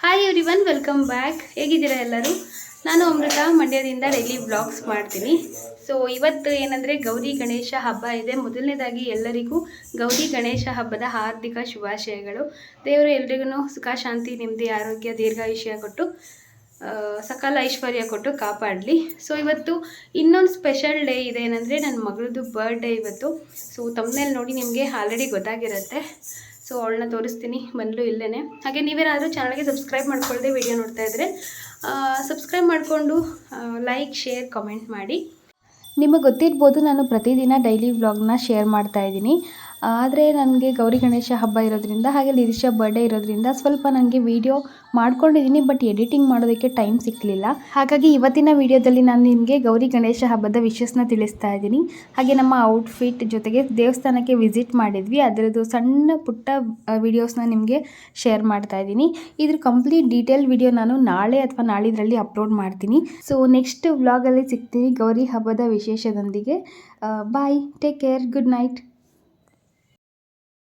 Hi everyone welcome back ಹೇಗಿದ್ದೀರಾ ಎಲ್ಲರೂ? ನಾನು ಅಮೃತ, ಮಂಡ್ಯದಿಂದ ಡೈಲಿ ಬ್ಲಾಗ್ಸ್ ಮಾಡ್ತೀನಿ. ಸೊ ಇವತ್ತು ಏನಂದರೆ ಗೌರಿ ಗಣೇಶ ಹಬ್ಬ ಇದೆ. ಮೊದಲನೇದಾಗಿ ಎಲ್ಲರಿಗೂ ಗೌರಿ ಗಣೇಶ ಹಬ್ಬದ ಹಾರ್ದಿಕ ಶುಭಾಶಯಗಳು. ದೇವರು ಎಲ್ರಿಗೂ ಸುಖ, ಶಾಂತಿ, ನೆಮ್ಮದಿ, ಆರೋಗ್ಯ, ದೀರ್ಘಾಯುಷ್ಯ ಕೊಟ್ಟು ಸಕಾಲ ಐಶ್ವರ್ಯ ಕೊಟ್ಟು ಕಾಪಾಡಲಿ. ಸೊ ಇವತ್ತು ಇನ್ನೊಂದು ಸ್ಪೆಷಲ್ ಡೇ ಇದೆ. ಏನಂದರೆ ನನ್ನ ಮಗಳದ್ದು ಬರ್ಡೇ ಇವತ್ತು. ಸೊ ತಮ್ಮನೇಲಿ ನೋಡಿ ನಿಮಗೆ ಆಲ್ರೆಡಿ ಗೊತ್ತಾಗಿರುತ್ತೆ. ಸೊ ಅವಳನ್ನ ತೋರಿಸ್ತೀನಿ, ಬಂದಲು ಇಲ್ಲೇ ಹಾಗೆ ನೀವೇನಾದರೂ ಚಾನಲ್ಗೆ ಸಬ್ಸ್ಕ್ರೈಬ್ ಮಾಡ್ಕೊಳ್ಳದೆ ವಿಡಿಯೋ ನೋಡ್ತಾ ಇದ್ದರೆ ಸಬ್ಸ್ಕ್ರೈಬ್ ಮಾಡಿಕೊಂಡು ಲೈಕ್ ಶೇರ್ ಕಮೆಂಟ್ ಮಾಡಿ. ನಿಮಗೆ ಗೊತ್ತಿರ್ಬೋದು, ನಾನು ಪ್ರತಿದಿನ ಡೈಲಿ ವ್ಲಾಗ್ನ ಶೇರ್ ಮಾಡ್ತಾ ಇದ್ದೀನಿ. ಆದರೆ ನನಗೆ ಗೌರಿ ಗಣೇಶ ಹಬ್ಬ ಇರೋದ್ರಿಂದ ಹಾಗೆ ಲಿರಿಷಾ ಬರ್ಡೇ ಇರೋದ್ರಿಂದ ಸ್ವಲ್ಪ ನನಗೆ ವಿಡಿಯೋ ಮಾಡ್ಕೊಂಡಿದ್ದೀನಿ ಬಟ್ ಎಡಿಟಿಂಗ್ ಮಾಡೋದಕ್ಕೆ ಟೈಮ್ ಸಿಕ್ಕಲಿಲ್ಲ ಹಾಗಾಗಿ ಇವತ್ತಿನ ವೀಡಿಯೋದಲ್ಲಿ ನಾನು ನಿಮಗೆ ಗೌರಿ ಗಣೇಶ ಹಬ್ಬದ ವಿಶಸ್ನ ತಿಳಿಸ್ತಾ ಇದ್ದೀನಿ. ಹಾಗೆ ನಮ್ಮ ಔಟ್ಫಿಟ್ ಜೊತೆಗೆ ದೇವಸ್ಥಾನಕ್ಕೆ ವಿಸಿಟ್ ಮಾಡಿದ್ವಿ. ಅದರದ್ದು ಸಣ್ಣ ಪುಟ್ಟ ವೀಡಿಯೋಸ್ನ ನಿಮಗೆ ಶೇರ್ ಮಾಡ್ತಾ ಇದ್ದೀನಿ. ಇದ್ರ ಕಂಪ್ಲೀಟ್ ಡೀಟೇಲ್ ವಿಡಿಯೋ ನಾನು ನಾಳೆ ಅಥವಾ ನಾಳಿದ್ರಲ್ಲಿ ಅಪ್ಲೋಡ್ ಮಾಡ್ತೀನಿ. ಸೊ ನೆಕ್ಸ್ಟ್ ವ್ಲಾಗಲ್ಲಿ ಸಿಗ್ತೀನಿ ಗೌರಿ ಹಬ್ಬದ ವಿಶೇಷದೊಂದಿಗೆ. Bye take care good night